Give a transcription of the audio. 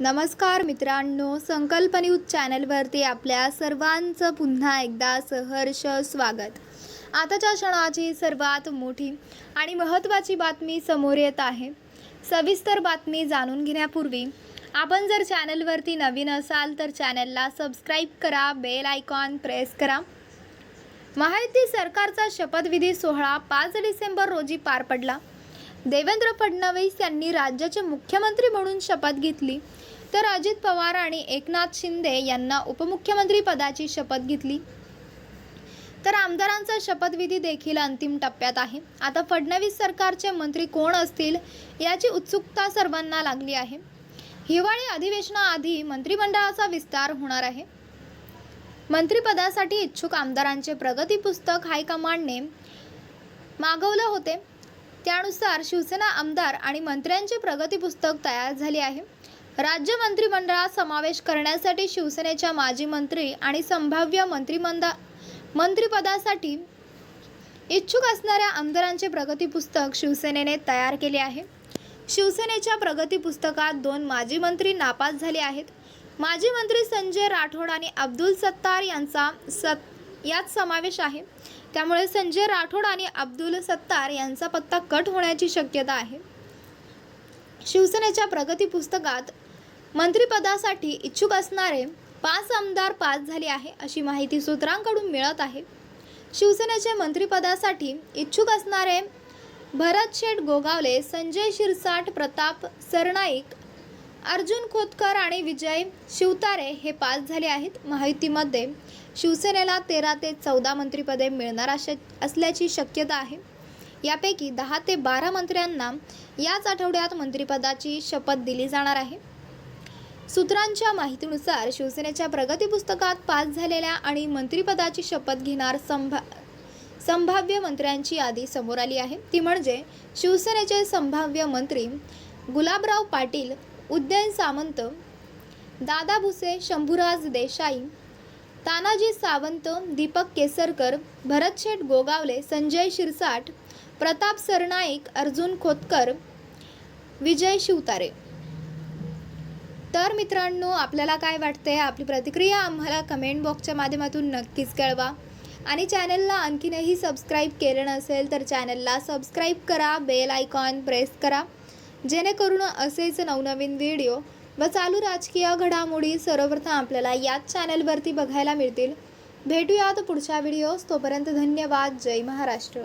नमस्कार मित्रांनो संकल्प न्यूज चॅनलवरती आपल्या सर्वांचं पुन्हा एकदा सहर्ष स्वागत. आताच्या क्षणाची सर्वात मोठी आणि महत्त्वाची बातमी समोर येत आहे. सविस्तर बातमी जाणून घेण्यापूर्वी आपण जर चॅनलवरती नवीन असाल तर चॅनलला सबस्क्राईब करा बेल आयकॉन प्रेस करा. महायुती सरकारचा शपथविधी सोहळा पाच डिसेंबर रोजी पार पडला. देवेंद्र फडणवीस यांनी राज्याचे मुख्यमंत्री म्हणून शपथ घेतली. तर अजित पवार आणि एकनाथ शिंदे यांना उपमुख्यमंत्री पदाची शपथ घेतली. तर आमदारांचा शपथविधी देखील अंतिम टप्प्यात आहे. आता फडणवीस सरकारचे मंत्री कोण असतील याची उत्सुकता सर्वांना लागली आहे. हिवाळी अधिवेशनाआधी मंत्रिमंडळाचा विस्तार होणार आहे. मंत्रिपदासाठी इच्छुक आमदारांचे प्रगती पुस्तक हायकमांडने मागवलं होते. त्यानुसार शिवसेना आमदार आणि मंत्र्यांचे प्रगती पुस्तक तयार झाले आहे. राज्य मंत्रिमंडळात समावेश करण्यासाठी शिवसेनेच्या माजी मंत्री आणि संभाव्य मंत्रिमंडा मंत्रिपदासाठी इच्छुक असणाऱ्या आमदारांचे प्रगती पुस्तक शिवसेनेने तयार केले आहे. शिवसेनेच्या प्रगती पुस्तकात दोन माजी मंत्री नापास झाले आहेत. माजी मंत्री संजय राठोड आणि अब्दुल सत्तार यांचा सत यात समावेश आहे. त्यामुळे संजय राठोड आणि अब्दुल सत्तार यांचा पत्ता कट होण्याची शक्यता आहे. शिवसेनेच्या प्रगती पुस्तकात मंत्रिपदासाठी इच्छुक असणारे पाच आमदार पास झाले आहे अशी माहिती सूत्रांकडून मिळत आहे. शिवसेनेचे मंत्रिपदासाठी इच्छुक असणारे भरत शेठ गोगावले संजय शिरसाट प्रताप सरनाईक अर्जुन खोतकर आणि विजय शिवतारे हे पास झाले आहेत. माहितीमध्ये शिवसेनेला तेरा ते चौदा मंत्रिपदे मिळणार अशा असल्याची शक्यता आहे. यापैकी दहा ते बारा मंत्र्यांना याच आठवड्यात मंत्रिपदाची शपथ दिली जाणार आहे. सूत्रांच्या माहितीनुसार शिवसेनेच्या प्रगती पुस्तकात पास झालेल्या आणि मंत्रिपदाची शपथ घेणार संभा संभाव्य मंत्र्यांची यादी समोर आली आहे. ती म्हणजे शिवसेनेचे संभाव्य मंत्री गुलाबराव पाटील उदयन सामंत दादा भुसे शंभूराज देसाई तानाजी सावंत दीपक केसरकर भरतशेठ गोगावले संजय शिरसाट प्रताप सरनाईक अर्जुन खोतकर विजय शिवतारे. तर मित्रांनो आपल्याला काय वाटते आपली प्रतिक्रिया आम्हाला कमेंट बॉक्सच्या माध्यमातून नक्कीच कळवा. आणि चॅनलला आणखीनही सबस्क्राईब केलं नसेल तर चॅनलला सबस्क्राईब करा बेल आयकॉन प्रेस करा. जेणेकरून असेच नवनवीन व्हिडिओ व चालू राजकीय घडामोडी सर्वप्रथम आपल्याला याच चॅनलवरती बघायला मिळतील. भेटूयात पुढच्या व्हिडिओज तोपर्यंत धन्यवाद. जय महाराष्ट्र.